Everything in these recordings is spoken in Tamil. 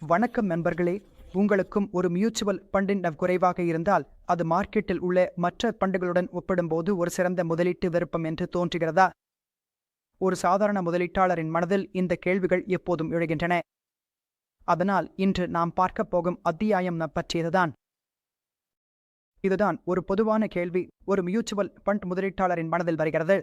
வணக்கம் நண்பர்களே. உங்களுக்கும் ஒரு மியூச்சுவல் ஃபண்டின் குறைவாக இருந்தால் அது மார்க்கெட்டில் உள்ள மற்ற பண்டுகளுடன் ஒப்பிடும்போது ஒரு சிறந்த முதலீட்டு விருப்பம் என்று தோன்றுகிறதா? ஒரு சாதாரண முதலீட்டாளரின் மனதில் இந்த கேள்விகள் எப்போதும் எழுகின்றன. அதனால் இன்று நாம் பார்க்கப் போகும் அத்தியாயம் பற்றியதுதான். இதுதான் ஒரு பொதுவான கேள்வி ஒரு மியூச்சுவல் ஃபண்ட் முதலீட்டாளரின் மனதில் வருகிறது.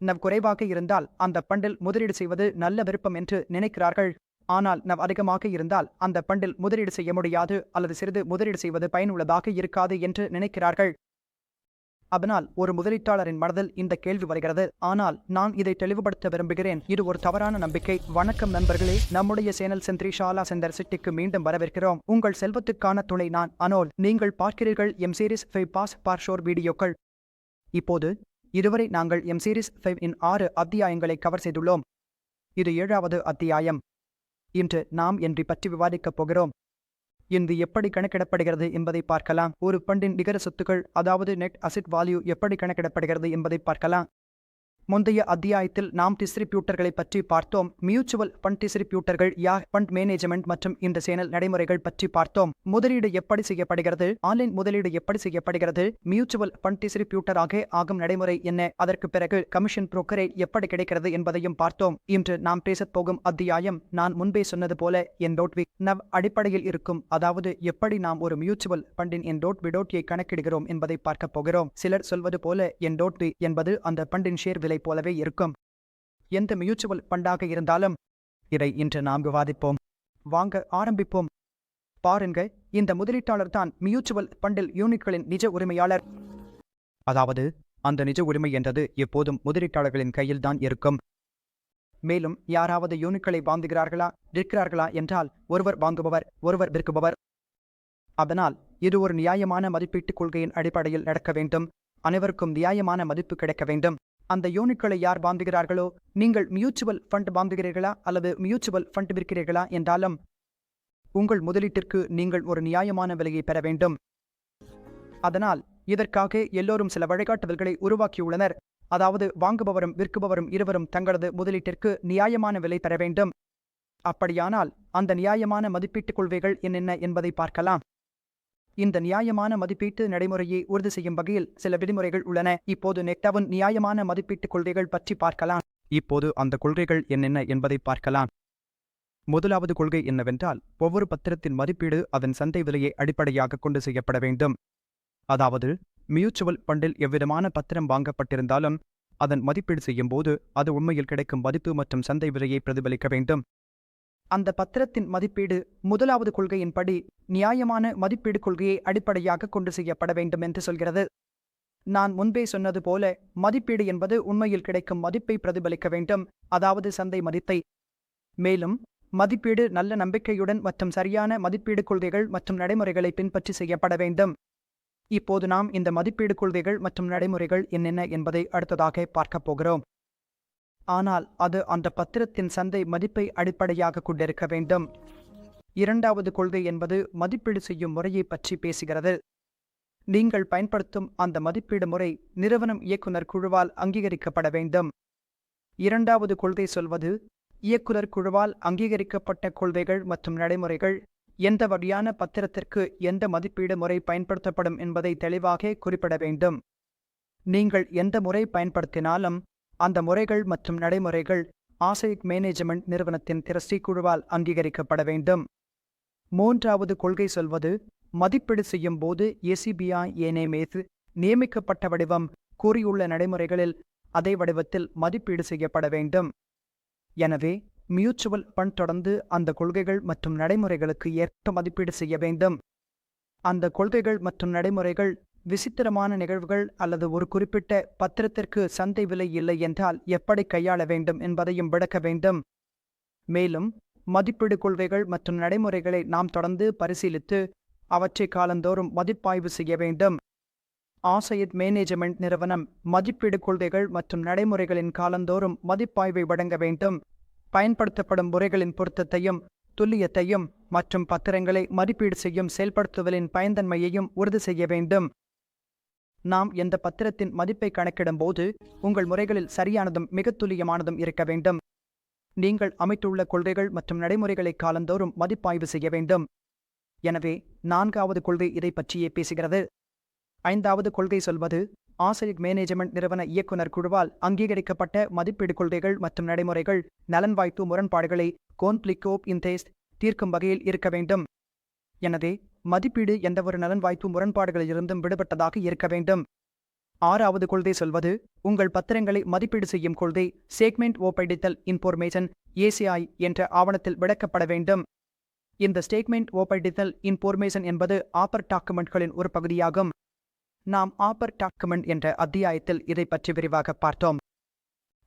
நவ் குறைவாக இருந்தால் அந்த ஃபண்டில் முதலீடு செய்வது நல்ல விருப்பம் என்று நினைக்கிறார்கள். ஆனால் நவ் அதிகமாக இருந்தால் அந்த பண்டில் முதலீடு செய்ய முடியாது அல்லது சிறிது முதலீடு செய்வது பயனுள்ளதாக இருக்காது என்று நினைக்கிறார்கள். அதனால் ஒரு முதலீட்டாளரின் மனதில் இந்த கேள்வி வருகிறது. ஆனால் நான் இதை தெளிவுபடுத்த விரும்புகிறேன். இது ஒரு தவறான நம்பிக்கை. வணக்கம் நண்பர்களே. நம்முடைய சேனல் செந்திரி ஷாலா செந்தர் சிட்டிக்கு மீண்டும் வரவேற்கிறோம். உங்கள் செல்வத்துக்கான துணை நான் அனோல். நீங்கள் பார்க்கிறீர்கள் எம் சீரிஸ் ஃபைவ் பாஸ் பார்ஷோர் வீடியோக்கள். இப்போது இதுவரை நாங்கள் எம் சீரிஸ் ஃபைவ் இன் ஆறு அத்தியாயங்களை கவர் செய்துள்ளோம். இது ஏழாவது அத்தியாயம். இன்று நாம் என்று பற்றி விவாதிக்கப் போகிறோம். இன்று எப்படி கணக்கிடப்படுகிறது என்பதை பார்க்கலாம். ஒரு பண்டின் நிகர சொத்துக்கள் அதாவது நெட் அசிட் வால்யூ எப்படி கணக்கிடப்படுகிறது என்பதை பார்க்கலாம். முந்தைய அத்தியாயத்தில் நாம் டிஸ்ட்ரிபியூட்டர்களை பற்றி பார்த்தோம். மியூச்சுவல் ஃபண்ட் டிஸ்ட்ரிபியூட்டர்கள் யா ஃபண்ட் மேனேஜ்மெண்ட் மற்றும் இந்த சேனல் நடைமுறைகள் பற்றி பார்த்தோம். முதலீடு எப்படி செய்யப்படுகிறது? ஆன்லைன் முதலீடு எப்படி செய்யப்படுகிறது? மியூச்சுவல் ஃபண்ட் டிஸ்ட்ரிபியூட்டராக ஆகும் நடைமுறை என்ன? அதற்கு பிறகு கமிஷன் புரோக்கரை எப்படி கிடைக்கிறது என்பதையும் பார்த்தோம். இன்று நாம் பேசப் போகும் அத்தியாயம் நான் முன்பே சொன்னது போல என் டோட்வி நவ் அடிப்படையில் இருக்கும். அதாவது எப்படி நாம் ஒரு மியூச்சுவல் ஃபண்டின் என் டோட் விடோட்டியை கணக்கிடுகிறோம் என்பதை பார்க்க போகிறோம். சிலர் சொல்வது போல என் டோட்வி என்பது அந்த ஃபண்டின் ஷேர் விலை போலவே இருக்கும். எந்த மியூச்சுவல் ஃபண்டாக இருந்தாலும் இதை இன்று நாம் விவாதிப்போம் வாங்க ஆரம்பிப்போம். பாருங்க இந்த முதலீட்டாளர் தான் மியூச்சுவல் ஃபண்டில் யூனிட்களின் நிஜ உரிமையாளர். அதாவது அந்த நிஜ உரிமை என்றது எப்போதும் முதலீட்டாளர்களின் கையில் தான் இருக்கும். மேலும் யாராவது யூனிட்களை வாங்குகிறார்களா விற்கிறார்களா என்றால் ஒருவர் வாங்குபவர் ஒருவர் விற்குபவர். அதனால் இது ஒரு நியாயமான மதிப்பீட்டுக் கொள்கையின் அடிப்படையில் நடக்க வேண்டும். அனைவருக்கும் நியாயமான மதிப்பு கிடைக்க வேண்டும். அந்த யூனிட்களை யார் வாங்குகிறார்களோ? நீங்கள் மியூச்சுவல் ஃபண்ட் வாங்குகிறீர்களா? அல்லது மியூச்சுவல் ஃபண்ட் விற்கிறீர்களா? என்றாலும் உங்கள் முதலீட்டிற்கு நீங்கள் ஒரு நியாயமான விலையை பெற வேண்டும். அதனால் இதற்காக எல்லோரும் சில வழிகாட்டுதல்களை உருவாக்கியுள்ளனர். அதாவது வாங்குபவரும் விற்குபவரும் இருவரும் தங்களது முதலீட்டிற்கு நியாயமான விலை பெற வேண்டும். அப்படியானால் அந்த நியாயமான மதிப்பீட்டுக் கொள்கைகள் என்னென்ன என்பதை பார்க்கலாம். இந்த நியாயமான மதிப்பீட்டு நடைமுறையை உறுதி செய்யும் வகையில் சில விதிமுறைகள் உள்ளன. இப்போது நெட்டாவின் நியாயமான மதிப்பீட்டுக் கொள்கைகள் பற்றி பார்க்கலாம். இப்போது அந்த கொள்கைகள் என்னென்ன என்பதை பார்க்கலாம். முதலாவது கொள்கை என்னவென்றால் ஒவ்வொரு பத்திரத்தின் மதிப்பீடு அதன் சந்தை விலையை அடிப்படையாக கொண்டு செய்யப்பட வேண்டும். அதாவது மியூச்சுவல் ஃபண்டில் எவ்விதமான பத்திரம் வாங்கப்பட்டிருந்தாலும் அதன் மதிப்பீடு செய்யும்போது அது உண்மையில் கிடைக்கும் மதிப்பு மற்றும் சந்தை விலையை பிரதிபலிக்க வேண்டும். அந்த பத்திரத்தின் மதிப்பீடு முதலாவது கொள்கையின்படி நியாயமான மதிப்பீடு கொள்கையை அடிப்படையாக கொண்டு செய்யப்பட வேண்டும் என்று சொல்கிறது. நான் முன்பே சொன்னது போல மதிப்பீடு என்பது உண்மையில் கிடைக்கும் மதிப்பை பிரதிபலிக்க வேண்டும் அதாவது சந்தை மதிப்பை மேலும் மதிப்பீடு நல்ல நம்பிக்கையுடன் மற்றும் சரியான மதிப்பீடு கொள்கைகள் மற்றும் நடைமுறைகளை பின்பற்றி செய்யப்பட வேண்டும். இப்போது நாம் இந்த மதிப்பீடு கொள்கைகள் மற்றும் நடைமுறைகள் என்னென்ன என்பதை அடுத்ததாக பார்க்கப் போகிறோம். ஆனால் அது அந்த பத்திரத்தின் சந்தை மதிப்பை அடிப்படையாக கொண்டிருக்க வேண்டும். இரண்டாவது கொள்கை என்பது மதிப்பீடு செய்யும் முறையை பற்றி பேசுகிறது. நீங்கள் பயன்படுத்தும் அந்த மதிப்பீடு முறை நிறுவனம் இயக்குனர் குழுவால் அங்கீகரிக்கப்பட வேண்டும். இரண்டாவது கொள்கை சொல்வது இயக்குனர் குழுவால் அங்கீகரிக்கப்பட்ட கொள்கைகள் மற்றும் நடைமுறைகள் எந்த வகையான பத்திரத்திற்கு எந்த மதிப்பீடு முறை பயன்படுத்தப்படும் என்பதை தெளிவாக குறிப்பிட வேண்டும். நீங்கள் எந்த முறை பயன்படுத்தினாலும் அந்த முறைகள் மற்றும் நடைமுறைகள் ஆசைக் மேனேஜ்மெண்ட் நிறுவனத்தின் திரஸ்டி குழுவால் அங்கீகரிக்கப்பட வேண்டும். மூன்றாவது கொள்கை சொல்வது மதிப்பீடு செய்யும் போது எசிபிஐ ஏனே மீது நியமிக்கப்பட்ட வடிவம் கூறியுள்ள நடைமுறைகளில் அதே வடிவத்தில் மதிப்பீடு செய்யப்பட வேண்டும். எனவே மியூச்சுவல் ஃபண்ட் தொடர்ந்து அந்த கொள்கைகள் மற்றும் நடைமுறைகளுக்கு ஏற்ப மதிப்பீடு செய்ய வேண்டும். அந்த கொள்கைகள் மற்றும் நடைமுறைகள் விசித்திரமான நிகழ்வுகள் அல்லது ஒரு குறிப்பிட்ட பத்திரத்திற்கு சந்தை விலை இல்லை என்றால் எப்படி கையாள வேண்டும் என்பதையும் விளக்க வேண்டும். மேலும் மதிப்பீடு கொள்கைகள் மற்றும் நடைமுறைகளை நாம் தொடர்ந்து பரிசீலித்து அவற்றை காலந்தோறும் மதிப்பாய்வு செய்ய வேண்டும். ஆசையத் மேனேஜ்மெண்ட் நிறுவனம் மதிப்பீடு கொள்கைகள் மற்றும் நடைமுறைகளின் காலந்தோறும் மதிப்பாய்வை வழங்க வேண்டும். பயன்படுத்தப்படும் முறைகளின் பொருத்தத்தையும் துல்லியத்தையும் மற்றும் பத்திரங்களை மதிப்பீடு செய்யும் செயல்படுத்துதலின் பயன்தன்மையையும் உறுதி செய்ய வேண்டும். நாம் எந்த பத்திரத்தின் மதிப்பை கணக்கிடும் போது உங்கள் முறைகளில் சரியானதும் மிக துல்லியமானதும் இருக்க வேண்டும். நீங்கள் அமைத்துள்ள கொள்கைகள் மற்றும் நடைமுறைகளை காலந்தோறும் மதிப்பாய்வு செய்ய வேண்டும். எனவே நான்காவது கொள்கை இதை பற்றியே பேசுகிறது. ஐந்தாவது கொள்கை சொல்வது ஆசிரியர் மேனேஜ்மெண்ட் நிறுவன இயக்குனர் குழுவால் அங்கீகரிக்கப்பட்ட மதிப்பீடு கொள்கைகள் மற்றும் நடைமுறைகள் நலன் வாய்ப்பு முரண்பாடுகளை கோன்ஃபிளிக் ஆஃப் இன்டேஸ்ட் தீர்க்கும் வகையில் இருக்க வேண்டும். எனவே மதிப்பீடு எந்தவொரு நலன் வாய்ப்பு முரண்பாடுகளிலிருந்தும் விடுபட்டதாக இருக்க வேண்டும். ஆறாவது கொள்கை சொல்வது உங்கள் பத்திரங்களை மதிப்பீடு செய்யும் கொள்கை சேக்மெண்ட் ஓப்படித்தல் இன்ஃபோர்மேஷன் ஏசிஐ என்ற ஆவணத்தில் விளக்கப்பட வேண்டும். இந்த ஸ்டேட்மெண்ட் ஓப்படித்தல் இன்ஃபோர்மேஷன் என்பது ஆப்பர் டாக்குமெண்ட்களின் ஒரு பகுதியாகும். நாம் ஆப்பர் டாக்குமெண்ட் என்ற அத்தியாயத்தில் இதை பற்றி விரிவாக பார்த்தோம்.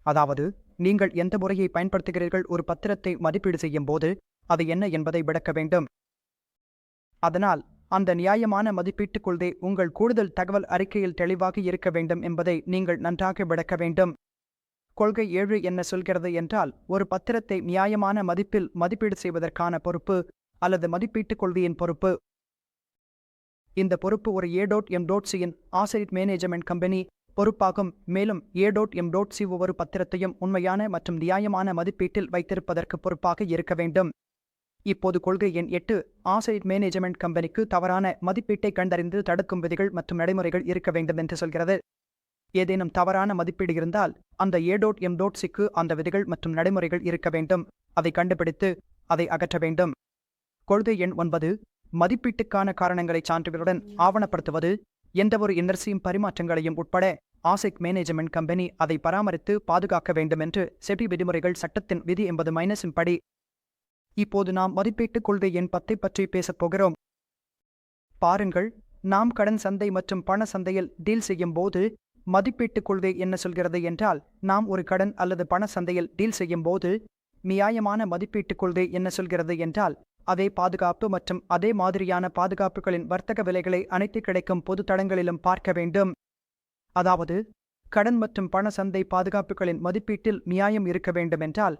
அதாவது நீங்கள் எந்த முறையை பயன்படுத்துகிறீர்கள் ஒரு பத்திரத்தை மதிப்பீடு செய்யும் போது அது என்ன என்பதை விளக்க வேண்டும். அதனால் அந்த நியாயமான மதிப்பீட்டுக் கொள்கை உங்கள் கூடுதல் தகவல் அறிக்கையில் தெளிவாக இருக்க வேண்டும் என்பதை நீங்கள் நன்றாக விளக்க வேண்டும். கொள்கை ஏழு என்ன சொல்கிறது என்றால் ஒரு பத்திரத்தை நியாயமான மதிப்பில் மதிப்பீடு செய்வதற்கான பொறுப்பு அல்லது மதிப்பீட்டுக் கொள்கையின் பொறுப்பு. இந்த பொறுப்பு ஒரு ஏ டோட் எம் டோட் சியின் ஆசிரியர் மேனேஜ்மெண்ட் கம்பெனி பொறுப்பாகும். மேலும் A dot M dot C ஒவ்வொரு பத்திரத்தையும் உண்மையான மற்றும் நியாயமான மதிப்பீட்டில் வைத்திருப்பதற்கு பொறுப்பாக இருக்க வேண்டும். இப்போது கொள்கை எண் எட்டு ஆசைட் மேனேஜ்மெண்ட் கம்பெனிக்கு தவறான மதிப்பீட்டை கண்டறிந்து தடுக்கும் விதிகள் மற்றும் நடைமுறைகள் இருக்க வேண்டும் என்று சொல்கிறது. ஏதேனும் தவறான மதிப்பீடு இருந்தால் அந்த ஏ டோட் எம் டோட் சிக்கு அந்த விதிகள் மற்றும் நடைமுறைகள் இருக்க வேண்டும். அதை கண்டுபிடித்து அதை அகற்ற வேண்டும். கொள்கை எண் ஒன்பது மதிப்பீட்டுக்கான காரணங்களை சான்றுகளுடன் ஆவணப்படுத்துவது எந்தவொரு இன்னர்சியும் பரிமாற்றங்களையும் உட்பட ஆசிக் மேனேஜ்மெண்ட் கம்பெனி அதை பராமரித்து பாதுகாக்க வேண்டும் என்று செபி விதிமுறைகள் சட்டத்தின் விதி என்பது மைனஸின் படி இப்போது நாம் மதிப்பீட்டுக் கொள்கை எண் பத்தை பற்றி பேசப் போகிறோம். பாருங்கள் நாம் கடன் சந்தை மற்றும் பண சந்தையில் டீல் செய்யும் போது மதிப்பீட்டுக் கொள்கை என்ன சொல்கிறது என்றால் நாம் ஒரு கடன் அல்லது பண சந்தையில் டீல் செய்யும் போது நியாயமான மதிப்பீட்டுக் கொள்கை என்ன சொல்கிறது என்றால் அதே பாதுகாப்பு மற்றும் அதே மாதிரியான பாதுகாப்புகளின் வர்த்தக விலைகளை அனைத்து கிடைக்கும் பொது தளங்களிலும் பார்க்க வேண்டும். அதாவது கடன் மற்றும் பண சந்தை பாதுகாப்புகளின் மதிப்பீட்டில் நியாயம் இருக்க வேண்டுமென்றால்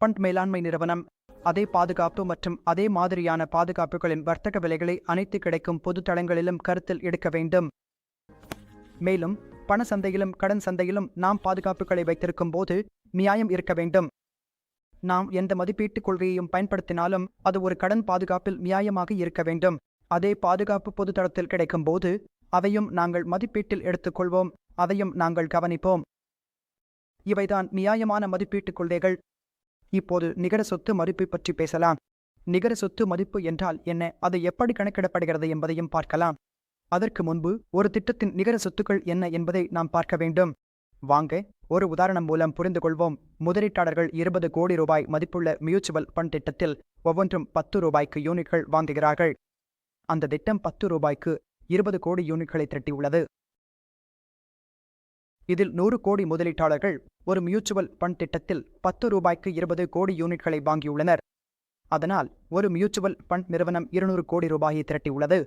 பண்ட் மேலாண்மை நிறுவனம் அதே பாதுகாப்பு மற்றும் அதே மாதிரியான பாதுகாப்புகளின் வர்த்தக விலைகளை அனைத்து கிடைக்கும் பொது தளங்களிலும் கருத்தில் எடுக்க வேண்டும். மேலும் பண சந்தையிலும் கடன் சந்தையிலும் நாம் பாதுகாப்புகளை வைத்திருக்கும் போது நியாயம் இருக்க வேண்டும். நாம் எந்த மதிப்பீட்டுக் கொள்கையையும் பயன்படுத்தினாலும் அது ஒரு கடன் பாதுகாப்பில் நியாயமாக இருக்க வேண்டும். அதே பாதுகாப்பு பொதுத்தளத்தில் கிடைக்கும் போது அதையும் நாங்கள் மதிப்பீட்டில் எடுத்துக்கொள்வோம் அதையும் நாங்கள் கவனிப்போம். இவைதான் நியாயமான மதிப்பீட்டுக் கொள்கைகள். இப்போது நிகர சொத்து மதிப்பை பற்றி பேசலாம். நிகர சொத்து மதிப்பு என்றால் என்ன? அது எப்படி கணக்கிடப்படுகிறது என்பதையும் பார்க்கலாம். அதற்கு முன்பு ஒரு திட்டத்தின் நிகர சொத்துக்கள் என்ன என்பதை நாம் பார்க்க வேண்டும். வாங்க ஒரு உதாரணம் மூலம் புரிந்து கொள்வோம். முதலீட்டாளர்கள் இருபது கோடி ரூபாய் மதிப்புள்ள மியூச்சுவல் ஃபண்ட் திட்டத்தில் ஒவ்வொன்றும் பத்து ரூபாய்க்கு யூனிட்கள் வாங்குகிறார்கள். அந்த திட்டம் பத்து ரூபாய்க்கு இருபது கோடி யூனிட்களை திரட்டியுள்ளது. இதில் நூறு கோடி முதலீட்டாளர்கள் ஒரு மியூச்சுவல் ஃபண்ட் திட்டத்தில் பத்து ரூபாய்க்கு இருபது கோடி யூனிட்களை வாங்கியுள்ளனர். அதனால் ஒரு மியூச்சுவல் ஃபண்ட் நிறுவனம் இருநூறு கோடி ரூபாயை திரட்டியுள்ளது.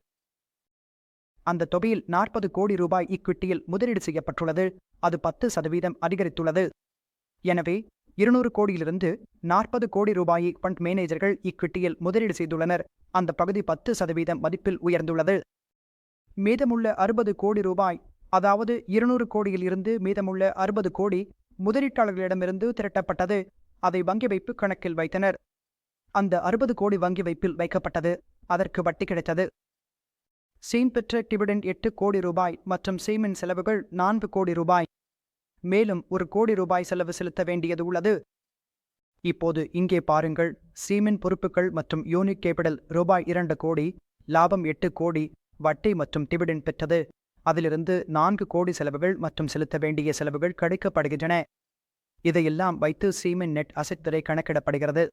அந்த தொகையில் நாற்பது கோடி ரூபாய் இக்விட்டியில் முதலீடு செய்யப்பட்டுள்ளது. அது பத்து சதவீதம் அதிகரித்துள்ளது. எனவே இருநூறு கோடியிலிருந்து நாற்பது கோடி ரூபாயை ஃபண்ட் மேனேஜர்கள் இக்விட்டியில் முதலீடு செய்துள்ளனர். அந்த பகுதி பத்து சதவீதம் மதிப்பில் உயர்ந்துள்ளது. மீதமுள்ள அறுபது கோடி ரூபாய் அதாவது இருநூறு கோடியில் இருந்து மீதமுள்ள அறுபது கோடி முதலீட்டாளர்களிடமிருந்து திரட்டப்பட்டது. அதை வங்கி வைப்பு கணக்கில் வைத்தனர். அந்த அறுபது கோடி வங்கி வைப்பில் வைக்கப்பட்டது. அதற்கு வட்டி கிடைத்தது. சீன் பெற்ற டிவிடெண்ட் எட்டு கோடி ரூபாய் மற்றும் சீமின் செலவுகள் நான்கு கோடி ரூபாய். மேலும் ஒரு கோடி ரூபாய் செலவு செலுத்த வேண்டியது உள்ளது. இப்போது இங்கே பாருங்கள். சீமின் பொறுப்புகள் மற்றும் யூனிக் கேபிடல் ரூபாய் இரண்டு கோடி லாபம் எட்டு கோடி வட்டி மற்றும் டிவிடெண்ட் பெற்றது. அதிலிருந்து நான்கு கோடி செலவுகள் மற்றும் செலுத்த வேண்டிய செலவுகள் கழிக்கப்படுகின்றன. இதையெல்லாம் வைத்து சீமின் நெட் அசெட் விலை கணக்கிடப்படுகிறது.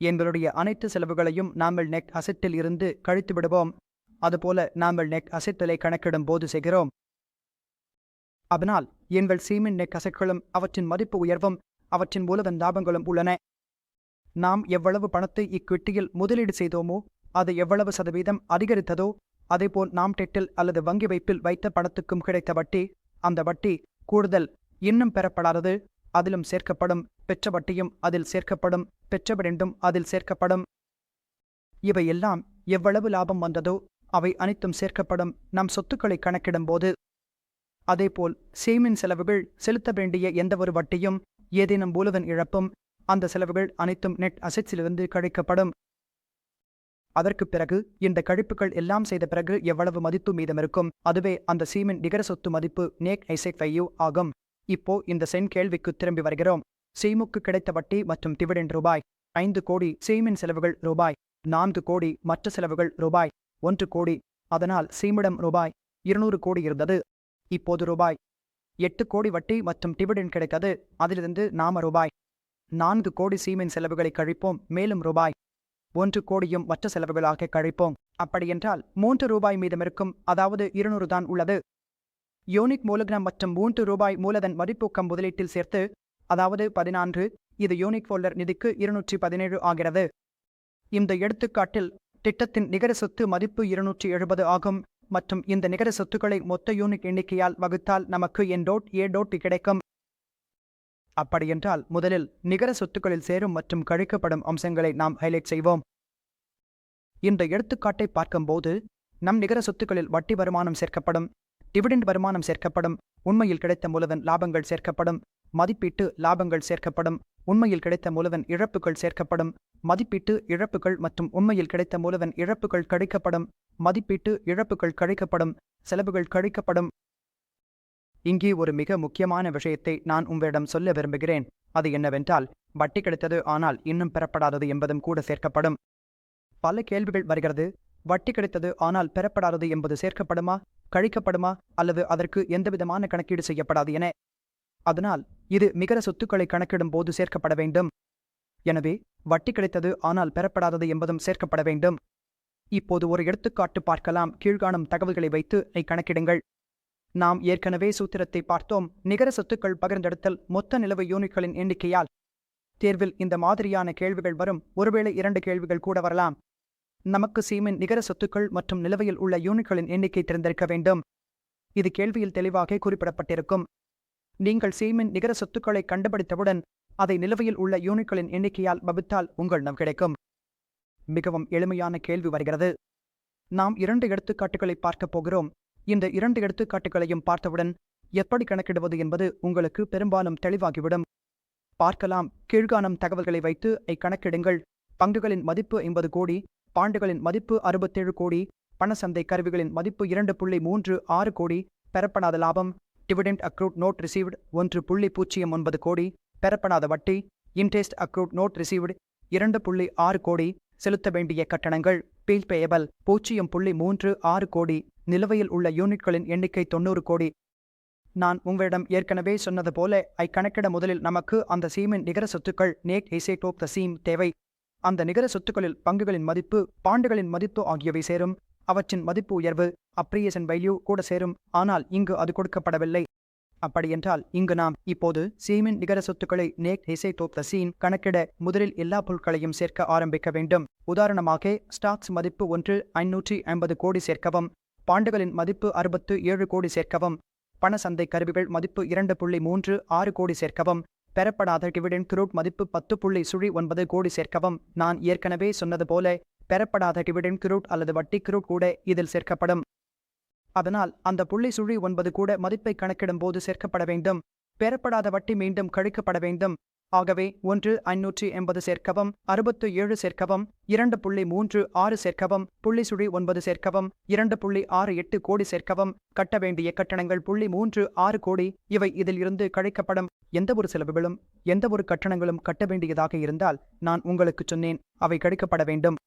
எங்களுடைய அனைத்து செலவுகளையும் நாங்கள் நெட் அசெட்டில் இருந்து கழித்து விடுவோம். அதுபோல நாங்கள் நெட் அசெட்களை கணக்கிடும் போது செய்கிறோம். அதனால் எங்கள் சீமின் நெட் அசெட்களும் அவற்றின் மதிப்பு உயர்வும் அவற்றின் மூலதன் லாபங்களும் உள்ளன. நாம் எவ்வளவு பணத்தை இக்குட்டியில் முதலீடு செய்தோமோ அது எவ்வளவு சதவீதம் அதிகரித்ததோ அதேபோல் நாம் டெட்டில் அல்லது வங்கி வைப்பில் வைத்த பணத்துக்கும் கிடைத்த வட்டி அந்த வட்டி கூடுதல் இன்னும் பெறப்படாதது அதிலும் சேர்க்கப்படும். பெற்ற வட்டியும் அதில் சேர்க்கப்படும். பெற்றவிடண்டும் அதில் சேர்க்கப்படும். இவையெல்லாம் எவ்வளவு லாபம் வந்ததோ அவை அனைத்தும் சேர்க்கப்படும். நம் சொத்துக்களை கணக்கிடும்போது அதேபோல் சேமின் செலவுகள் செலுத்த வேண்டிய எந்தவொரு வட்டியும் ஏதேனும் மூலதன் இழப்பும் அந்த செலவுகள் அனைத்தும் நெட் அசெட்ஸிலிருந்து கழிக்கப்படும். அதற்குப் பிறகு இந்த கழிப்புகள் எல்லாம் செய்த பிறகு எவ்வளவு மதிப்பு மீதமிருக்கும்? அதுவே அந்த சீமின் நிகர சொத்து மதிப்பு நேக் ஐசெக் வையூ ஆகும். இப்போ இந்த சென் கேள்விக்கு திரும்பி வருகிறோம். சீமுக்கு கிடைத்த வட்டி மற்றும் டிவிடெண்ட் ரூபாய். ஐந்து கோடி சீமின் செலவுகள் ரூபாய். நான்கு கோடி மற்ற செலவுகள் ரூபாய். ஒன்று கோடி. அதனால் சீமிடம் ரூபாய். இருநூறு கோடி இருந்தது. இப்போது ரூபாய். எட்டு கோடி வட்டி மற்றும் டிவிடெண்ட் கிடைத்தது. அதிலிருந்து நாம ரூபாய். நான்கு கோடி சீமின் செலவுகளை கழிப்போம். மேலும் ரூபாய். ஒன்று கோடியும் மற்ற செலவுகளாக கழிப்போம். அப்படியென்றால் மூன்று ரூபாய் மீதமிருக்கும் அதாவது இருநூறு தான் உள்ளது. யூனிக் மூலதனம் மற்றும் மூன்று ரூபாய் மூலதன் மதிப்பூக்கம் முதலீட்டில் சேர்த்து அதாவது பதினான்கு இது யூனிக் ஃபோல்டர் நிதிக்கு இருநூற்றி பதினேழு ஆகிறது. இந்த எடுத்துக்காட்டில் திட்டத்தின் நிகர சொத்து மதிப்பு இருநூற்றி எழுபது ஆகும் மற்றும் இந்த நிகர சொத்துக்களை மொத்த யூனிட் எண்ணிக்கையால் வகுத்தால் நமக்கு என் டோட் ஏ டோட் கிடைக்கும். அப்படியென்றால் முதலில் நிகர சொத்துக்களில் சேரும் மற்றும் கழிக்கப்படும் அம்சங்களை நாம் ஹைலைட் செய்வோம். இந்த எடுத்துக்காட்டை பார்க்கும்போது நம் நிகர சொத்துக்களில் வட்டி வருமானம் சேர்க்கப்படும் டிவிடெண்ட் வருமானம் சேர்க்கப்படும் உண்மையில் கிடைத்த மூலதன் லாபங்கள் சேர்க்கப்படும் மதிப்பீட்டு லாபங்கள் சேர்க்கப்படும் உண்மையில் கிடைத்த மூலதன் இழப்புகள் சேர்க்கப்படும் மதிப்பீட்டு இழப்புகள் மற்றும் உண்மையில் கிடைத்த மூலதன் இழப்புகள் கழிக்கப்படும் மதிப்பீட்டு இழப்புகள் கழிக்கப்படும் செலவுகள் கழிக்கப்படும் இங்கே ஒரு மிக முக்கியமான விஷயத்தை நான் உங்களிடம் சொல்ல விரும்புகிறேன். அது என்னவென்றால் வட்டி கிடைத்தது ஆனால் இன்னும் பெறப்படாதது என்பதும் கூட சேர்க்கப்படும். பல கேள்விகள் வருகிறது. வட்டி கிடைத்தது ஆனால் பெறப்படாதது என்பது சேர்க்கப்படுமா கழிக்கப்படுமா அல்லது அதற்கு எந்தவிதமான கணக்கீடு செய்யப்படாது என? அதனால் இது மிகர சொத்துக்களை கணக்கிடும் போது சேர்க்கப்பட வேண்டும். எனவே வட்டி கிடைத்தது ஆனால் பெறப்படாதது என்பதும் சேர்க்கப்பட வேண்டும். இப்போது ஒரு எடுத்துக்காட்டு பார்க்கலாம். கீழ்காணும் தகவல்களை வைத்து நீ கணக்கிடுங்கள். நாம் ஏற்கனவே சூத்திரத்தை பார்த்தோம். நிகர சொத்துக்கள் பகிர்ந்தெடுத்தல் மொத்த நிலவு யூனிட்களின் எண்ணிக்கையால். தேர்வில் இந்த மாதிரியான கேள்விகள் வரும். ஒருவேளை இரண்டு கேள்விகள் கூட வரலாம். நமக்கு சீமின் நிகர சொத்துக்கள் மற்றும் நிலுவையில் உள்ள யூனிட்களின் எண்ணிக்கை தெரிந்திருக்க வேண்டும். இது கேள்வியில் தெளிவாக குறிப்பிடப்பட்டிருக்கும். நீங்கள் சீமின் நிகர சொத்துக்களை கண்டுபிடித்தவுடன் அதை நிலுவையில் உள்ள யூனிட்களின் எண்ணிக்கையால் வகுத்தால் நம் கிடைக்கும். மிகவும் எளிமையான கேள்வி வருகிறது. நாம் இரண்டு எடுத்துக்காட்டுகளை பார்க்கப் போகிறோம். இந்த இரண்டு எடுத்துக்காட்டுகளையும் பார்த்தவுடன் எப்படி கணக்கிடுவது என்பது உங்களுக்கு பெரும்பாலும் தெளிவாகிவிடும். பார்க்கலாம். கீழ்காணும் தகவல்களை வைத்து இக்கணக்கிடுங்கள் பங்குகளின் மதிப்பு ஐம்பது கோடி பாண்டுகளின் மதிப்பு அறுபத்தேழு கோடி பணசந்தை கருவிகளின் மதிப்பு இரண்டு புள்ளி மூன்று ஆறு கோடி பெறப்படாத லாபம் டிவிடெண்ட் அக்ரூட் நோட் ரிசீவ்டு ஒன்று புள்ளி பூஜ்ஜியம் ஒன்பது கோடி பெறப்படாத வட்டி இன்ட்ரெஸ்ட் அக்ரூட் நோட் ரிசீவ்டு இரண்டு புள்ளி ஆறு கோடி செலுத்த வேண்டிய கட்டணங்கள் பீல் பேயபல் பூஜ்ஜியம் புள்ளி மூன்று ஆறு கோடி நிலுவையில் உள்ள யூனிட்களின் எண்ணிக்கை தொண்ணூறு கோடி. நான் உங்களிடம் ஏற்கனவே சொன்னது போல ஐ கணக்கிட முதலில் நமக்கு அந்த சீமின் நிகர சொத்துக்கள் நேக் எசேட் ஆஃப் த சீம் தேவை. அந்த நிகர சொத்துக்களில் பங்குகளின் மதிப்பு பாண்டுகளின் மதிப்பு ஆகியவை சேரும். அவற்றின் மதிப்பு உயர்வு அப்ரியேஷன் வேல்யூ கூட சேரும். ஆனால் இங்கு அது கொடுக்கப்படவில்லை. அப்படியென்றால் இங்கு நாம் இப்போது சீமின் நிகர சொத்துக்களை நேக் இசை ஆஃப் த சீன் கணக்கிட முதலில் எல்லா பொருட்களையும் சேர்க்க ஆரம்பிக்க வேண்டும். உதாரணமாக ஸ்டாக்ஸ் மதிப்பு ஒன்று ஐநூற்றி ஐம்பது கோடி சேர்க்கவும் பாண்டுகளின் மதிப்பு அறுபத்து ஏழு கோடி சேர்க்கவும் பண சந்தை கருவிகள் மதிப்பு இரண்டு புள்ளி மூன்று ஆறு கோடி சேர்க்கவும் பெறப்படாத டிவிடெண்ட் குரூட் மதிப்பு பத்து புள்ளி சுழி ஒன்பது கோடி சேர்க்கவும். நான் ஏற்கனவே சொன்னது போல பெறப்படாத டிவிடெண்ட் குரூட் அல்லது வட்டி குரூட் கூட இதில் சேர்க்கப்படும். அதனால் அந்த புள்ளி சுழி ஒன்பது கூட மதிப்பை கணக்கிடும் போது சேர்க்கப்பட வேண்டும். பெறப்படாத வட்டி மீண்டும் கழிக்கப்பட வேண்டும். ஆகவே ஒன்று ஐநூற்றி எண்பது சேர்க்கவும் அறுபத்து ஏழு சேர்க்கவும் இரண்டு புள்ளி மூன்று ஆறு சேர்க்கவும் புள்ளி சுழி ஒன்பது சேர்க்கவும் இரண்டு புள்ளி ஆறு எட்டு கோடி சேர்க்கவும் கட்ட வேண்டிய கட்டணங்கள் புள்ளி மூன்று ஆறு கோடி இவை இதில் இருந்து கழிக்கப்படும் எந்தவொரு செலவுகளும் எந்தவொரு கட்டணங்களும் கட்ட வேண்டியதாக இருந்தால் நான் உங்களுக்கு சொன்னேன் அவை கழிக்கப்பட வேண்டும்.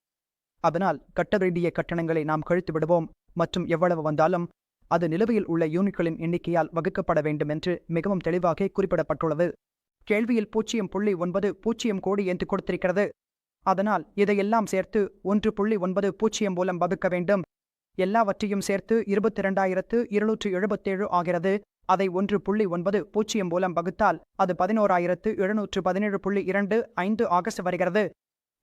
அதனால் கட்ட வேண்டிய கட்டணங்களை நாம் கழித்து விடுவோம் மற்றும் எவ்வளவு வந்தாலும் அது நிலுவையில் உள்ள யூனிட்களின் எண்ணிக்கையால் வகுக்கப்பட வேண்டும் என்று மிகவும் தெளிவாக குறிப்பிடப்பட்டுள்ளது. கேள்வியில் பூஜ்ஜியம் புள்ளி ஒன்பது பூஜ்ஜியம் கோடி என்று கொடுத்திருக்கிறது. அதனால் இதையெல்லாம் சேர்த்து ஒன்று புள்ளி ஒன்பது பூஜ்ஜியம் மூலம் வகுக்க வேண்டும். எல்லாவற்றையும் சேர்த்து இருபத்தி இரண்டாயிரத்து இருநூற்று எழுபத்தேழு ஆகிறது. அதை ஒன்று புள்ளி ஒன்பது பூஜ்ஜியம் மூலம் வகுத்தால் அது பதினோராயிரத்து எழுநூற்று பதினேழு புள்ளி இரண்டு ஐந்து ஆகஸ்ட் வருகிறது.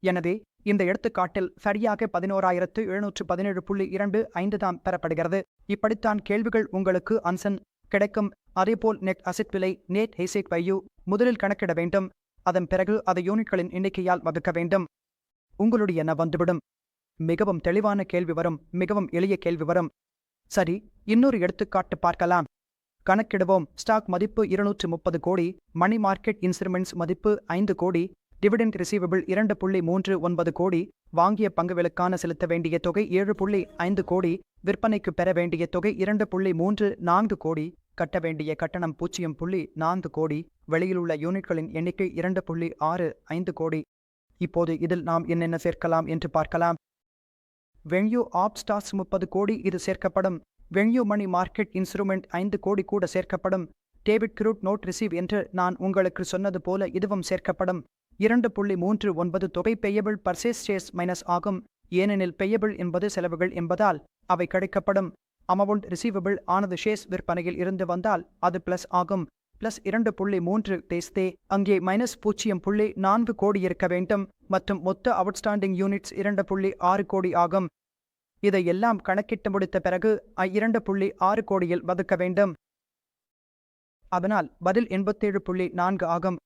எனவே இந்த எடுத்துக்காட்டில் சரியாக பதினோராயிரத்து எழுநூற்று பதினேழு புள்ளி இரண்டு ஐந்து தான் பெறப்படுகிறது. இப்படித்தான் கேள்விகள் உங்களுக்கு அன்சன். கிடைக்கும். அதேபோல் நெட் அசெட் விலை நேட் ஹெசேட் வையூ முதலில் கணக்கிட வேண்டும். அதன் பிறகு அதை யூனிட்களின் எண்ணிக்கையால் வகுக்க வேண்டும். உங்களுடைய என வந்துவிடும். மிகவும் தெளிவான கேள்வி வரும். மிகவும் எளிய கேள்வி வரும். சரி இன்னொரு எடுத்துக்காட்டு பார்க்கலாம். கணக்கிடுவோம். ஸ்டாக் மதிப்பு இருநூற்று முப்பது கோடி. மணி மார்க்கெட் இன்ஸ்ட்ருமெண்ட்ஸ் மதிப்பு ஐந்து கோடி. டிவிடெண்ட் ரிசீவபிள் இரண்டு புள்ளி மூன்று ஒன்பது கோடி. வாங்கிய பங்குகளுக்கான செலுத்த வேண்டிய தொகை ஏழு புள்ளி ஐந்து கோடி. விற்பனைக்கு பெற வேண்டிய தொகை இரண்டு புள்ளி மூன்று நான்கு கோடி. கட்ட வேண்டிய கட்டணம் பூஜ்ஜியம் புள்ளி நான்கு கோடி. வெளியிலுள்ள யூனிட்களின் எண்ணிக்கை இரண்டு புள்ளி ஆறு ஐந்து கோடி. இப்போது இதில் நாம் என்னென்ன சேர்க்கலாம் என்று பார்க்கலாம். வென்யூ ஆப் ஸ்டார்ஸ் முப்பது கோடி இது சேர்க்கப்படும். வென்யூ மணி மார்க்கெட் இன்ஸ்ட்ருமெண்ட் ஐந்து கோடி கூட சேர்க்கப்படும். டேவிட் கிரூட் நோட் ரிசீவ் என்று நான் உங்களுக்கு சொன்னது போல இதுவும் சேர்க்கப்படும். இரண்டு புள்ளி மூன்று ஒன்பது தொகை பெய்யபிள் பர்சேஸ் ஷேர்ஸ் மைனஸ் ஆகும். ஏனெனில் பெய்யபிள் என்பது செலவுகள் என்பதால் அவை கிடைக்கப்படும் அமௌண்ட் ரிசீவபிள் ஆனது ஷேர்ஸ் விற்பனையில் இருந்து வந்தால் அது பிளஸ் ஆகும். பிளஸ் இரண்டு புள்ளி மூன்று தேஸ்தே அங்கே மைனஸ் பூஜ்ஜியம் புள்ளி நான்கு கோடி இருக்க வேண்டும். மற்றும் மொத்த அவுட்ஸ்டாண்டிங் யூனிட்ஸ் இரண்டு புள்ளி ஆறு கோடி ஆகும். இதை எல்லாம் கணக்கிட்டு முடித்த பிறகு இரண்டு புள்ளி ஆறு கோடியில் வதுக்க வேண்டும். அதனால் பதில் எண்பத்தேழு புள்ளி நான்கு ஆகும்.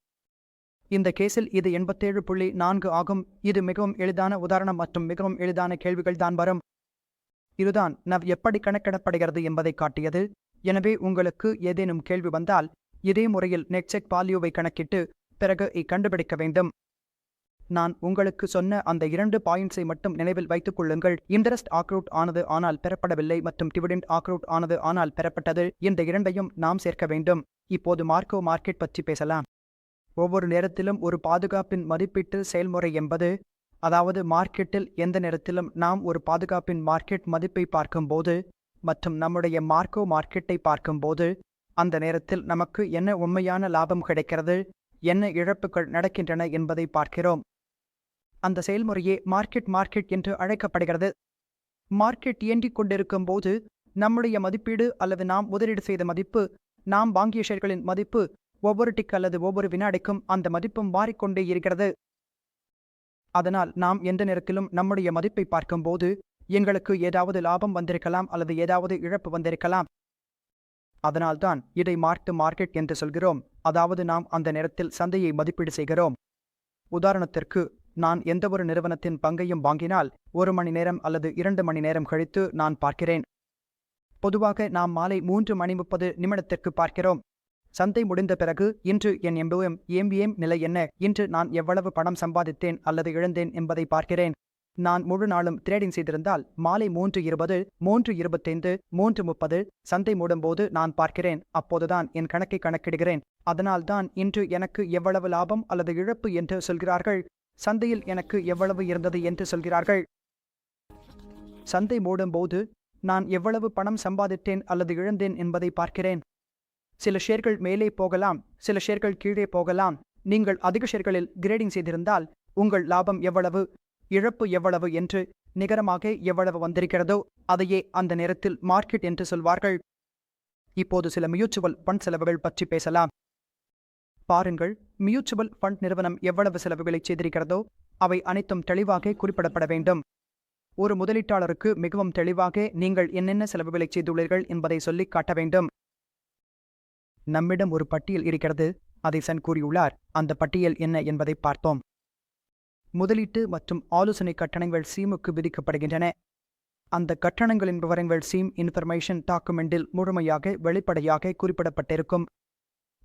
இந்த கேஸில் இது எண்பத்தேழு புள்ளி நான்கு ஆகும். இது மிகவும் எளிதான உதாரணம் மற்றும் மிகவும் எளிதான கேள்விகள் தான் வரும். இதுதான் நவ் எப்படி கணக்கிடப்படுகிறது என்பதை காட்டியது. எனவே உங்களுக்கு ஏதேனும் கேள்வி வந்தால் இதே முறையில் நெட்செக் பாலியோவை கணக்கிட்டு பிறகு இக்கண்டுபிடிக்க கண்டுபிடிக்க வேண்டும். நான் உங்களுக்கு சொன்ன அந்த இரண்டு பாயிண்ட்ஸை மட்டும் நினைவில் வைத்துக் கொள்ளுங்கள். இன்ட்ரெஸ்ட் ஆக்ரூட் ஆனது ஆனால் பெறப்படவில்லை மற்றும் டிவிடெண்ட் ஆக்ரூட் ஆனது ஆனால் பெறப்பட்டது. இந்த இரண்டையும் நாம் சேர்க்க வேண்டும். இப்போது மார்க்கோ மார்க்கெட் பற்றி பேசலாம். ஒவ்வொரு நேரத்திலும் ஒரு பாதுகாப்பின் மதிப்பீட்டு செயல்முறை என்பது அதாவது மார்க்கெட்டில் எந்த நேரத்திலும் நாம் ஒரு பாதுகாப்பின் மார்க்கெட் மதிப்பை பார்க்கும்போது மற்றும் நம்முடைய மார்க்கோ மார்க்கெட்டை பார்க்கும்போது அந்த நேரத்தில் நமக்கு என்ன உண்மையான லாபம் கிடைக்கிறது என்ன இழப்புகள் நடக்கின்றன என்பதை பார்க்கிறோம். அந்த செயல்முறையே மார்க்கெட் மார்க்கெட் என்று அழைக்கப்படுகிறது. மார்க்கெட் இயங்கிக் கொண்டிருக்கும் போது நம்முடைய மதிப்பீடு அல்லது நாம் முதலீடு செய்த மதிப்பு நாம் வாங்கிய ஷேர்களின் மதிப்பு ஒவ்வொரு டிக் அல்லது ஒவ்வொரு வினாடிக்கும் அந்த மதிப்பும் மாறிக்கொண்டே இருக்கிறது. அதனால் நாம் எந்த நேரத்திலும் நம்முடைய மதிப்பை பார்க்கும்போது எங்களுக்கு ஏதாவது லாபம் வந்திருக்கலாம் அல்லது ஏதாவது இழப்பு வந்திருக்கலாம். அதனால்தான் இதை மார்க் மார்க்கெட் என்று சொல்கிறோம். அதாவது நாம் அந்த நேரத்தில் சந்தையை மதிப்பீடு செய்கிறோம். உதாரணத்திற்கு நான் எந்தவொரு நிறுவனத்தின் பங்கையும் வாங்கினால் ஒரு மணி நேரம் அல்லது இரண்டு மணி நேரம் கழித்து நான் பார்க்கிறேன். பொதுவாக நாம் மாலை மூன்று மணி முப்பது நிமிடத்திற்கு பார்க்கிறோம். சந்தை முடிந்த பிறகு இன்று என் எம்பிஎம் ஏம்பிஎம் நிலை என்ன? இன்று நான் எவ்வளவு பணம் சம்பாதித்தேன் அல்லது இழந்தேன் என்பதை பார்க்கிறேன். நான் முழு நாளும் ட்ரேடிங் செய்திருந்தால் மாலை மூன்று இருபது மூன்று இருபத்தைந்து மூன்று முப்பது சந்தை மூடும்போது நான் பார்க்கிறேன். அப்போதுதான் என் கணக்கை கணக்கிடுகிறேன். அதனால்தான் இன்று எனக்கு எவ்வளவு லாபம் அல்லது இழப்பு என்று சொல்கிறார்கள்? சந்தையில் எனக்கு எவ்வளவு இருந்தது என்று சொல்கிறார்கள்? சந்தை மூடும்போது நான் எவ்வளவு பணம் சம்பாதித்தேன் அல்லது இழந்தேன் என்பதை பார்க்கிறேன். சில ஷேர்கள் மேலே போகலாம் சில ஷேர்கள் கீழே போகலாம். நீங்கள் அதிக ஷேர்களில் கிரேடிங் செய்திருந்தால் உங்கள் லாபம் எவ்வளவு இழப்பு எவ்வளவு என்று நிகரமாக எவ்வளவு வந்திருக்கிறதோ அதையே அந்த நேரத்தில் மார்க்கெட் என்று சொல்வார்கள். இப்போது சில மியூச்சுவல் ஃபண்ட் செலவுகள் பற்றி பேசலாம். பாருங்கள் மியூச்சுவல் ஃபண்ட் நிறுவனம் எவ்வளவு செலவுகளை செய்திருக்கிறதோ அவை அனைத்தும் தெளிவாக குறிப்பிடப்பட வேண்டும். ஒரு முதலீட்டாளருக்கு மிகவும் தெளிவாக நீங்கள் என்னென்ன செலவுகளை செய்துள்ளீர்கள் என்பதை சொல்லிக் காட்ட வேண்டும். நம்மிடம் ஒரு பட்டியல் இருக்கிறது அதை சன் கூறியுள்ளார். அந்த பட்டியல் என்ன என்பதை பார்த்தோம் முதலீட்டு மற்றும் ஆலோசனை கட்டணங்கள் சீமுக்கு விதிக்கப்படுகின்றன. அந்த கட்டணங்களின் விவரங்கள் சீம் இன்ஃபர்மேஷன் டாக்குமெண்டில் முழுமையாக வெளிப்படையாக குறிப்பிடப்பட்டிருக்கும்.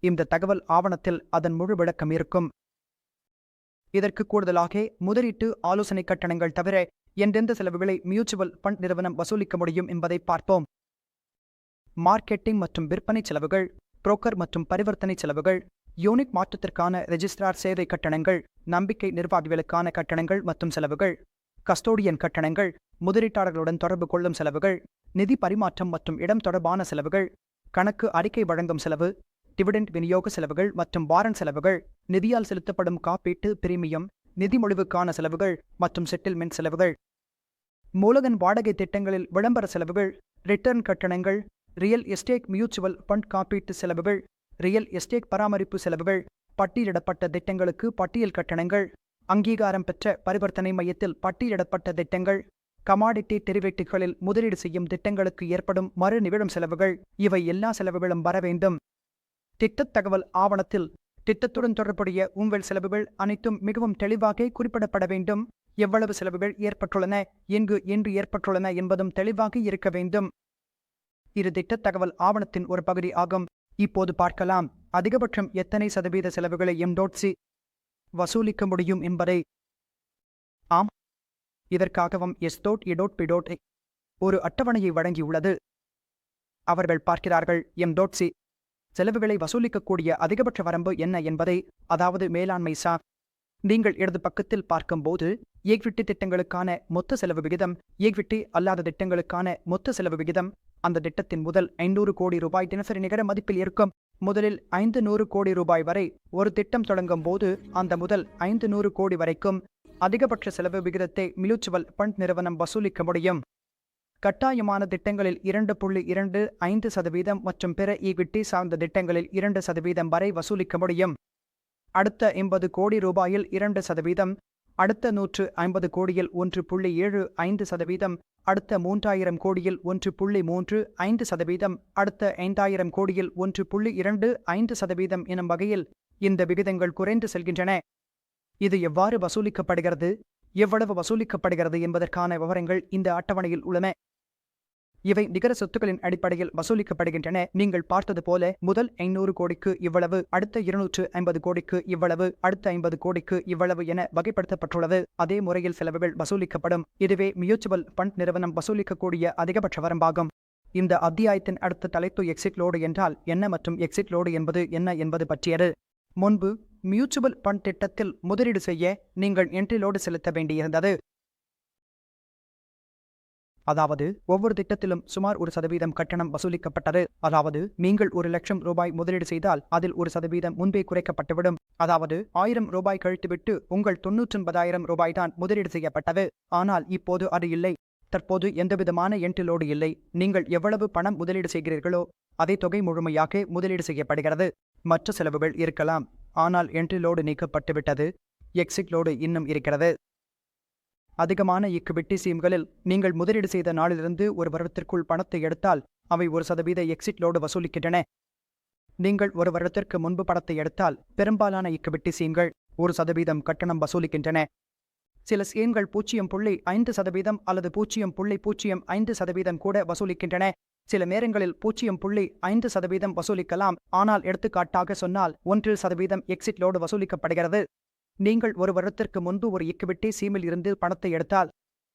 இந்த தகவல் ஆவணத்தில் அதன் முழு விளக்கம் இருக்கும். இதற்கு கூடுதலாக முதலீட்டு ஆலோசனை கட்டணங்கள் தவிர எந்தெந்த செலவுகளை மியூச்சுவல் ஃபண்ட் நிறுவனம் வசூலிக்க முடியும் என்பதை பார்ப்போம். மார்க்கெட்டிங் மற்றும் விற்பனை செலவுகள். புரோக்கர் மற்றும் பரிவர்த்தனை செலவுகள் யூனிட் மாற்றத்திற்கான ரெஜிஸ்ட்ரார் சேவை கட்டணங்கள் நம்பிக்கை நிர்வாகிகளுக்கான கட்டணங்கள் மற்றும் செலவுகள் கஸ்டோடியன் கட்டணங்கள் முதலீட்டாளர்களுடன் தொடர்பு கொள்ளும் செலவுகள் நிதி பரிமாற்றம் மற்றும் இடம் தொடர்பான செலவுகள் கணக்கு அறிக்கை வழங்கும் செலவு டிவிடெண்ட் விநியோக செலவுகள் மற்றும் வாரன் செலவுகள் நிதியால் செலுத்தப்படும் காப்பீட்டு பிரீமியம் நிதிமொழிவுக்கான செலவுகள் மற்றும் செட்டில்மெண்ட் செலவுகள் மூலகன் வாடகை திட்டங்களில் விளம்பர செலவுகள் ரிட்டர்ன் கட்டணங்கள் ரியல் எஸ்டேட் மியூச்சுவல் ஃபண்ட் காப்பீட்டு செலவுகள் ரியல் எஸ்டேட் பராமரிப்பு செலவுகள் பட்டியலிடப்பட்ட திட்டங்களுக்கு பட்டியல் கட்டணங்கள் அங்கீகாரம் பெற்ற பரிவர்த்தனை மையத்தில் பட்டியலிடப்பட்ட திட்டங்கள் கமாடிட்டி டெரிவேட்டுகளில் முதலீடு செய்யும் திட்டங்களுக்கு ஏற்படும் மறு நிகழும் செலவுகள் இவை எல்லா செலவுகளும் வர வேண்டும். திட்டத் தகவல் ஆவணத்தில் திட்டத்துடன் தொடர்புடைய உங்கள் செலவுகள் அனைத்தும் மிகவும் தெளிவாக குறிப்பிடப்பட வேண்டும். எவ்வளவு செலவுகள் ஏற்பட்டுள்ளன எங்கு என்று ஏற்பட்டுள்ளன என்பதும் தெளிவாக இருக்க வேண்டும். இது திட்டத் தகவல் ஆவணத்தின் ஒரு பகுதி ஆகும். இப்போது பார்க்கலாம். அதிகபட்சம் எத்தனை சதவீத செலவுகளை எம் வசூலிக்க முடியும் என்பதை. ஆம். இதற்காகவும் எஸ்தோட் இடோட் பிடோட் ஒரு அட்டவணையை வழங்கியுள்ளது. அவர்கள் பார்க்கிறார்கள் எம் செலவுகளை வசூலிக்கக்கூடிய அதிகபட்ச வரம்பு என்ன என்பதை. அதாவது மேலாண்மை சா. நீங்கள் இடது பக்கத்தில் பார்க்கும்போது ஏக்விட்டி திட்டங்களுக்கான மொத்த செலவு விகிதம் ஏக்விட்டி அல்லாத திட்டங்களுக்கான மொத்த செலவு விகிதம் அந்த திட்டத்தின் முதல் ஐநூறு கோடி ரூபாய் தினசரி நிகர மதிப்பில் இருக்கும். முதலில் ஐந்து நூறு கோடி ரூபாய் வரை ஒரு திட்டம் தொடங்கும் போது அந்த முதல் ஐந்து நூறு கோடி வரைக்கும் அதிகபட்ச செலவு விகிதத்தை மியூச்சுவல் ஃபண்ட் நிறுவனம் வசூலிக்க முடியும். கட்டாயமான திட்டங்களில் இரண்டு புள்ளி இரண்டு ஐந்து சதவீதம் மற்றும் பிற ஈக்விட்டி சார்ந்த திட்டங்களில் இரண்டு சதவீதம் வரை வசூலிக்க முடியும். அடுத்த எண்பது கோடி ரூபாயில் இரண்டு சதவீதம் அடுத்த நூற்று ஐம்பது கோடியில் ஒன்று புள்ளி ஏழு ஐந்து சதவீதம் அடுத்த மூன்றாயிரம் கோடியில் ஒன்று புள்ளி மூன்று ஐந்து சதவீதம் அடுத்த ஐந்தாயிரம் கோடியில் ஒன்று புள்ளி இரண்டு ஐந்து சதவீதம் எனும் வகையில் இந்த விகிதங்கள் குறைந்து செல்கின்றன. இது எவ்வாறு வசூலிக்கப்படுகிறது? எவ்வளவு வசூலிக்கப்படுகிறது என்பதற்கான விவரங்கள் இந்த அட்டவணையில் உள்ளன. இவை நிகர சொத்துக்களின் அடிப்படையில் வசூலிக்கப்படுகின்றன. நீங்கள் பார்த்தது போல முதல் ஐநூறு கோடிக்கு இவ்வளவு அடுத்த இருநூற்று ஐம்பது கோடிக்கு இவ்வளவு அடுத்த ஐம்பது கோடிக்கு இவ்வளவு என வகைப்படுத்தப்பட்டுள்ளது. அதே முறையில் செலவுகள் வசூலிக்கப்படும். இதுவே மியூச்சுவல் ஃபண்ட் நிறுவனம் வசூலிக்கக்கூடிய அதிகபட்ச வரம்பாகும். இந்த அத்தியாயத்தின் அடுத்த தலைப்பு எக்ஸிட் லோடு என்றால் என்ன மற்றும் எக்ஸிட் லோடு என்பது என்ன என்பது பற்றியது. முன்பு மியூச்சுவல் ஃபண்ட் திட்டத்தில் முதலீடு செய்ய நீங்கள் என்ட்ரி லோடு செலுத்த வேண்டியிருந்தது. அதாவது ஒவ்வொரு திட்டத்திலும் சுமார் ஒரு சதவீதம் கட்டணம் வசூலிக்கப்பட்டது. அதாவது நீங்கள் ஒரு லட்சம் ரூபாய் முதலீடு செய்தால் அதில் ஒரு சதவீதம் முன்பே குறைக்கப்பட்டுவிடும். அதாவது ஆயிரம் ரூபாய் கழித்துவிட்டு உங்கள் தொன்னூற்றொன்பதாயிரம் ரூபாய் தான் முதலீடு செய்யப்பட்டது. ஆனால் இப்போது அது இல்லை. தற்போது எந்தவிதமான என்டிலோடு இல்லை. நீங்கள் எவ்வளவு பணம் முதலீடு செய்கிறீர்களோ அதே தொகை முழுமையாக முதலீடு செய்யப்படுகிறது. மற்ற செலவுகள் இருக்கலாம். ஆனால் என்ட்ரிலோடு நீக்கப்பட்டுவிட்டது. எக்ஸிட் லோடு இன்னும் இருக்கிறது. அதிகமான இக்குவிட்டி சீம்களில் நீங்கள் முதலீடு செய்த நாளிலிருந்து ஒரு வருடத்திற்குள் பணத்தை எடுத்தால் அவை ஒரு சதவீத எக்ஸிட் லோடு வசூலிக்கின்றன. நீங்கள் ஒரு வருடத்திற்கு முன்பு பணத்தை எடுத்தால் பெரும்பாலான இக்குவிட்டி சீம்கள் ஒரு சதவீதம் கட்டணம் வசூலிக்கின்றன. சில ஸ்கீம்கள் பூஜ்ஜியம் புள்ளி ஐந்து சதவீதம் அல்லது பூஜ்ஜியம் புள்ளி பூஜ்ஜியம் ஐந்து சதவீதம் கூட வசூலிக்கின்றன. சில நேரங்களில் பூஜ்ஜியம் புள்ளி ஐந்து சதவீதம் வசூலிக்கலாம் ஆனால் எடுத்துக்காட்டாக சொன்னால் ஒன்றில் சதவீதம் எக்ஸிட் லோடு வசூலிக்கப்படுகிறது. நீங்கள் ஒரு வருடத்திற்கு முன்பு ஒரு இக்குவிட்டி சீமில் இருந்து பணத்தை எடுத்தால்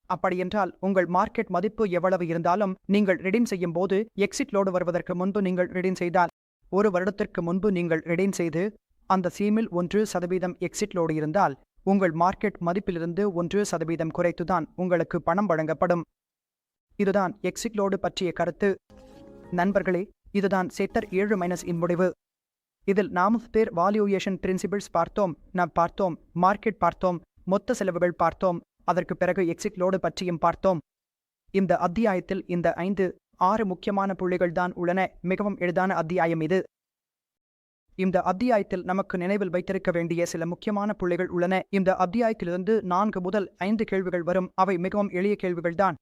அப்படியென்றால் உங்கள் மார்க்கெட் மதிப்பு எவ்வளவு இருந்தாலும் நீங்கள் ரிடீம் செய்யும் போது எக்ஸிட் லோடு வருவதற்கு முன்பு நீங்கள் ரிடீம் செய்தால் ஒரு வருடத்திற்கு முன்பு நீங்கள் ரிடீம் செய்து அந்த சீமில் ஒன்று சதவீதம் எக்ஸிட் லோடு இருந்தால் உங்கள் மார்க்கெட் மதிப்பிலிருந்து ஒன்று சதவீதம் குறைத்துதான் உங்களுக்கு பணம் வழங்கப்படும். இதுதான் எக்ஸிட் லோடு பற்றிய கருத்து. நண்பர்களே இதுதான் செக்டர் ஏழு மைனஸ் இன் முடிவு. இதில் நாம் பேர் வால்யூயேஷன் பிரின்சிபிள்ஸ் பார்த்தோம் நாம் பார்த்தோம் மார்க்கெட் பார்த்தோம் மொத்த செலவுகள் பார்த்தோம் அதற்கு பிறகு எக்ஸிட் லோடு பற்றியும் பார்த்தோம். இந்த அத்தியாயத்தில் இந்த ஐந்து ஆறு முக்கியமான புள்ளிகள் தான் உள்ளன. மிகவும் எளிதான அத்தியாயம் இது. இந்த அத்தியாயத்தில் நமக்கு நினைவில் வைத்திருக்க வேண்டிய சில முக்கியமான புள்ளிகள் உள்ளன. இந்த அத்தியாயத்திலிருந்து நான்கு முதல் ஐந்து கேள்விகள் வரும். அவை மிகவும் எளிய கேள்விகள்தான்.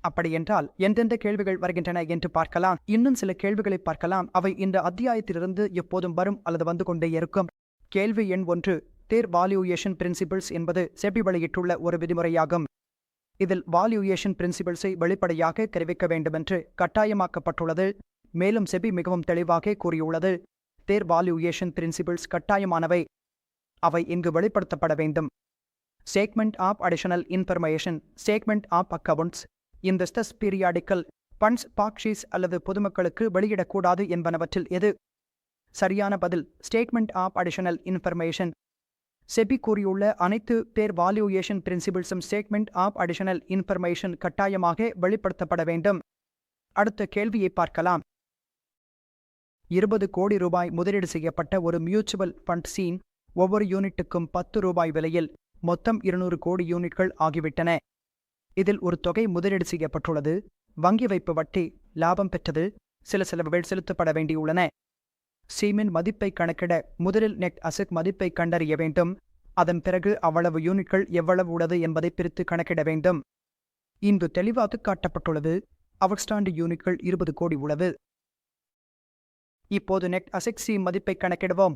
அப்படியென்றால் எந்தெந்த கேள்விகள் வருகின்றன என்று பார்க்கலாம். இன்னும் சில கேள்விகளை பார்க்கலாம். அவை இந்த அத்தியாயத்திலிருந்து எப்போதும் வரும் அல்லது வந்து கொண்டே இருக்கும். கேள்வி எண் ஒன்று. தேர் வால்யூயேஷன் பிரின்சிபிள்ஸ் என்பது செபி வெளியிட்டுள்ள ஒரு விதிமுறையாகும். இதில் வால்யூயேஷன் பிரின்சிபிள்ஸை வெளிப்படையாக தெரிவிக்க வேண்டுமென்று கட்டாயமாக்கப்பட்டுள்ளது. மேலும் செபி மிகவும் தெளிவாக கூறியுள்ளது. தேர் வால்யூயேஷன் பிரின்சிபிள்ஸ் கட்டாயமானவை. அவை இங்கு வெளிப்படுத்தப்பட வேண்டும். Statement of additional information statement of accounts இந்த ஸ்டஸ் பீரியாடிக்கல் பண்ட்ஸ் பாக்ஷீஸ் அல்லது பொதுமக்களுக்கு வெளியிடக்கூடாது என்பனவற்றில் எது? சரியான பதில் statement of additional information SEBI கூறியுள்ள அனைத்து பேர் வால்யூயேஷன் பிரின்சிபிள்ஸும் ஸ்டேட்மெண்ட் ஆஃப் அடிஷனல் இன்ஃபர்மேஷன் கட்டாயமாக வெளிப்படுத்தப்பட வேண்டும். அடுத்த கேள்வியை பார்க்கலாம். இருபது கோடி ரூபாய் முதலீடு செய்யப்பட்ட ஒரு மியூச்சுவல் ஃபண்ட் சீன் ஒவ்வொரு யூனிட்டுக்கும் பத்து ரூபாய் விலையில் மொத்தம் இருநூறு கோடி யூனிட்கள் ஆகிவிட்டன. இதில் ஒரு தொகை முதலீடு செய்யப்பட்டுள்ளது. வங்கி வைப்பு வட்டி லாபம் பெற்றது. சில செலவுகள் செலுத்தப்பட வேண்டியுள்ளன. சீமின் மதிப்பை கணக்கிட முதலில் நெட் அசெட் மதிப்பை கண்டறிய வேண்டும். அதன் பிறகு அவ்வளவு யூனிட்கள் எவ்வளவு உள்ளது என்பதை பிரித்து கணக்கிட வேண்டும். இன்று தெளிவாக காட்டப்பட்டுள்ளது. அவுட்ஸ்டாண்டு யூனிட்கள் இருபது கோடி உள்ளது. இப்போது நெட் அசெக்ஸி சி மதிப்பை கணக்கிடுவோம்.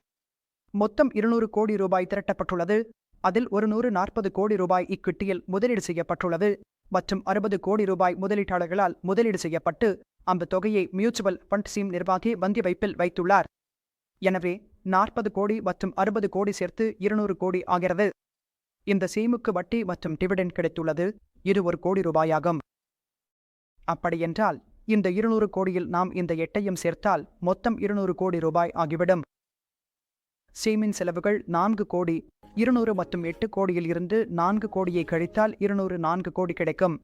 மொத்தம் இருநூறு கோடி ரூபாய் திரட்டப்பட்டுள்ளது. அதில் ஒரு நூறு நாற்பது கோடி ரூபாய் இக்கிட்டியில் முதலீடு செய்யப்பட்டுள்ளது. மற்றும் அறுபது கோடி ரூபாய் முதலீட்டாளர்களால் முதலீடு செய்யப்பட்டு அந்த தொகையை மியூச்சுவல் ஃபண்ட் சீம் நிர்வாகி வங்கி வைப்பில் வைத்துள்ளார். எனவே நாற்பது கோடி மற்றும் அறுபது கோடி சேர்த்து இருநூறு கோடி ஆகிறது. இந்த சீமுக்கு வட்டி மற்றும் டிவிடெண்ட் கிடைத்துள்ளது. இது ஒரு கோடி ரூபாயாகும். அப்படியென்றால் இந்த இருநூறு கோடியில் நாம் இந்த எட்டையும் சேர்த்தால் மொத்தம் இருநூறு கோடி ரூபாய் ஆகிவிடும். சீமின் செலவுகள் நான்கு கோடி இருநூறு மற்றும் எட்டு கோடியில் இருந்து நான்கு கோடியை கழித்தால் இருநூறு நான்கு கோடி கிடைக்கும்.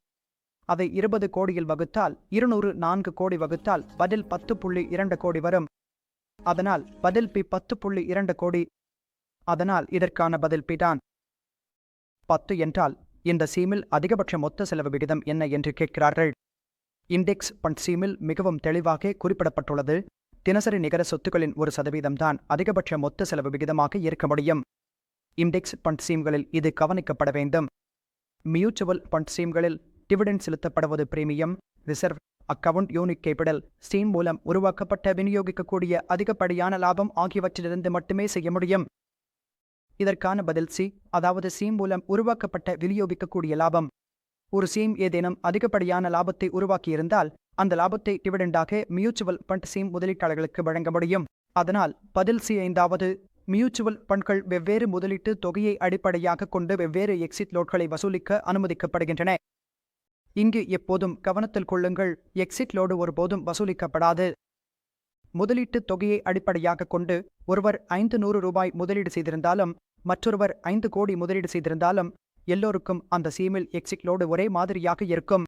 அதை இருபது கோடியில் வகுத்தால் இருநூறு நான்கு கோடி வகுத்தால் பதில் பத்து புள்ளி இரண்டு கோடி வரும். அதனால் பதில் பி பத்து புள்ளி இரண்டு கோடி. அதனால் இதற்கான பதில் பி தான். பத்து என்றால் இந்த சீமில் அதிகபட்ச மொத்த செலவு விகிதம் என்ன என்று கேட்கிறார்கள். இண்டெக்ஸ் பண்ட் சீமில் மிகவும் தெளிவாக குறிப்பிடப்பட்டுள்ளது. தினசரி நிகர சொத்துக்களின் ஒரு சதவீதம்தான் அதிகபட்ச மொத்த செலவு விகிதமாக இருக்க முடியும். இண்டெக்ஸ் பண்ட் சீம்களில் இது கவனிக்கப்பட வேண்டும். மியூச்சுவல் பண்ட் சீம்களில் dividend செலுத்தப்படுவது premium reserve account unit capital steam மூலம் உருவாக்கப்பட்ட விநியோகிக்கக்கூடிய அதிகப்படியான லாபம் ஆகியவற்றிலிருந்து மட்டுமே செய்ய முடியும். இதற்கான பதில் சி அதாவது சீம் மூலம் உருவாக்கப்பட்ட விநியோகிக்கக்கூடிய லாபம். ஒரு சீம் ஏதேனும் அதிகப்படியான லாபத்தை உருவாக்கியிருந்தால் அந்த லாபத்தை டிவிடெண்டாக மியூச்சுவல் ஃபண்ட் சீம் முதலீட்டாளர்களுக்கு வழங்க முடியும். அதனால் பதில் சி ஐந்தாவது மியூச்சுவல் ஃபண்ட்கள் வெவ்வேறு முதலீட்டு தொகையை அடிப்படையாக கொண்டு வெவ்வேறு எக்ஸிட் லோட்களை வசூலிக்க அனுமதிக்கப்படுகின்றன. இங்கு எப்போதும் கவனத்தில் கொள்ளுங்கள் எக்ஸிட் லோடு ஒருபோதும் வசூலிக்கப்படாது. முதலீட்டு தொகையை அடிப்படையாக கொண்டு ஒருவர் ஐந்து நூறு ரூபாய் முதலீடு செய்திருந்தாலும் மற்றொருவர் ஐந்து கோடி முதலீடு செய்திருந்தாலும் எல்லோருக்கும் அந்த சீமில் எக்ஸிட் லோடு ஒரே மாதிரியாக இருக்கும்.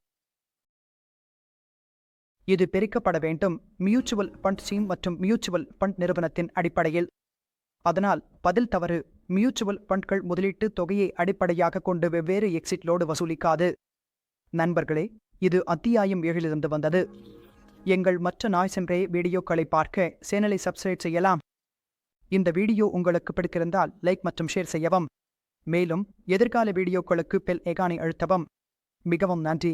இது பிரிக்கப்பட வேண்டும். மியூச்சுவல் ஃபண்ட் சீம் மற்றும் மியூச்சுவல் ஃபண்ட் நிறுவனத்தின் அடிப்படையில். அதனால் பதில் தவறு. மியூச்சுவல் ஃபண்ட்கள் முதலீட்டு தொகையை அடிப்படையாக கொண்டு வெவ்வேறு எக்ஸிட் லோடு வசூலிக்காது. நண்பர்களே இது அத்தியாயம் ஏழிலிருந்து வந்தது. எங்கள் மற்ற நாய் சென்றே வீடியோக்களை பார்க்க சேனலை சப்ஸ்கிரைப் செய்யலாம். இந்த வீடியோ உங்களுக்கு பிடித்திருந்தால் லைக் மற்றும் ஷேர் செய்யவும். மேலும் எதிர்கால வீடியோக்களுக்கு பெல் ஐகானை அழுத்தவும். மிகவும் நன்றி.